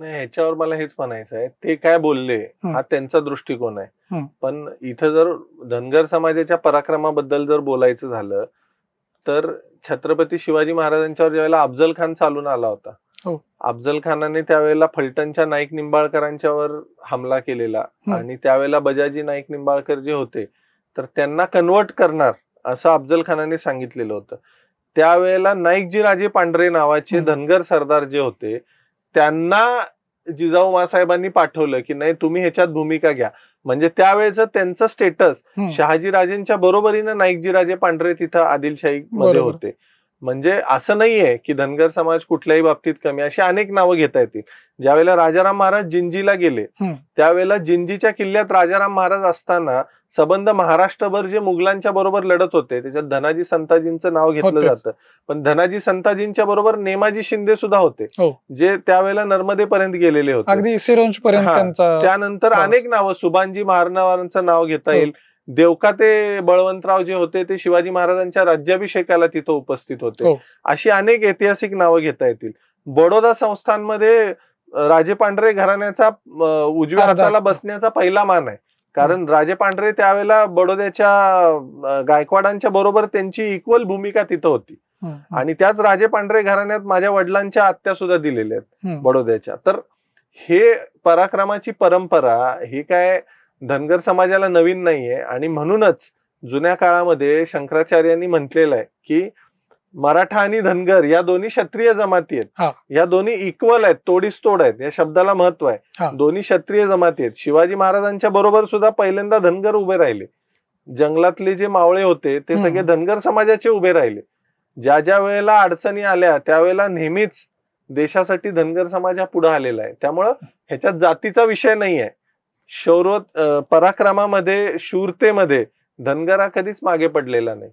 नाही ह्याच्यावर मला हेच म्हणायचं आहे ते काय बोलले हं. त्यांचा दृष्टिकोन आहे. पण इथं जर धनगर समाजाच्या पराक्रमाबद्दल जर बोलायचं झालं तर छत्रपती शिवाजी महाराजांच्यावर ज्यावेळेला अफजल खान चालून आला होता हो. अफजल खानाने त्यावेळेला फलटणच्या नाईक निंबाळकरांच्यावर हमला केलेला. आणि त्यावेळेला बजाजी नाईक निंबाळकर जे होते तर त्यांना कन्वर्ट करणार असं अफजल खानाने सांगितलेलं होतं त्यावेळेला नाईकजी राजे पांढरे नावाचे. धनगर सरदार जे होते त्यांना जिजाऊ मासाहेबांनी पाठवलं की नाही तुम्ही ह्याच्यात भूमिका घ्या म्हणजे त्यावेळेचं त्यांचं स्टेटस हम्म. शहाजी राजेंच्या बरोबरीनं नाईकजी राजे पांढरे तिथं आदिलशाही मध्ये. होते म्हणजे असं नाहीये की धनगर समाज कुठल्याही बाबतीत कमी अशी अनेक नावं घेता येतील ज्यावेळेला राजाराम महाराज जिंजीला गेले. त्यावेळेला जिंजीच्या किल्ल्यात राजाराम महाराज असताना सबंध महाराष्ट्रभर जे मुघलांच्या बरोबर लढत होते त्याच्यात धनाजी संताजींचं नाव घेतलं. जातं पण धनाजी संताजींच्या बरोबर नेमाजी शिंदे सुद्धा होते हो. जे त्यावेळेला नर्मदेपर्यंत गेलेले होते त्यानंतर. अनेक नावं सुभानजी महारनावारांचं नाव घेता हो. येईल देवका ते बळवंतराव जे होते ते शिवाजी महाराजांच्या राज्याभिषेकाला तिथं उपस्थित होते हो. अशी अनेक ऐतिहासिक नावं घेता येतील बडोदा संस्थानमध्ये अं, राजे पांढरे घराण्याचा उजव्या. हाताला बसण्याचा पहिला मान आहे कारण राजे पांढरे त्यावेळेला बडोद्याच्या गायकवाडांच्या बरोबर त्यांची इक्वल भूमिका तिथं होती. आणि त्याच राजे पांढरे घराण्यात माझ्या वडिलांच्या आत्या सुद्धा दिलेल्या आहेत. बडोद्याच्या तर हे पराक्रमाची परंपरा ही काय धनगर समाजाला नवीन नाहीये आणि म्हणूनच जुन्या काळामध्ये शंकराचार्यांनी म्हटलेलं आहे की मराठा आणि धनगर या दोन्ही क्षत्रिय जमाती हा. आहेत या दोन्ही इक्वल आहेत तोडीस तोड आहेत. या शब्दाला महत्त्व. आहे. दोन्ही क्षत्रिय जमाती आहेत. शिवाजी महाराजांच्या बरोबर सुद्धा पहिल्यांदा धनगर उभे राहिले. जंगलातले जे मावळे होते ते. सगळे धनगर समाजाचे उभे राहिले. ज्या ज्या वेळेला अडचणी आल्या त्यावेळेला नेहमीच देशासाठी धनगर समाज हा पुढे आलेला आहे. त्यामुळं ह्याच्यात जातीचा विषय नाही आहे शौर्य पराक्रमामध्ये शूरतेमध्ये धनगरा कधीच मागे पडलेला नाही.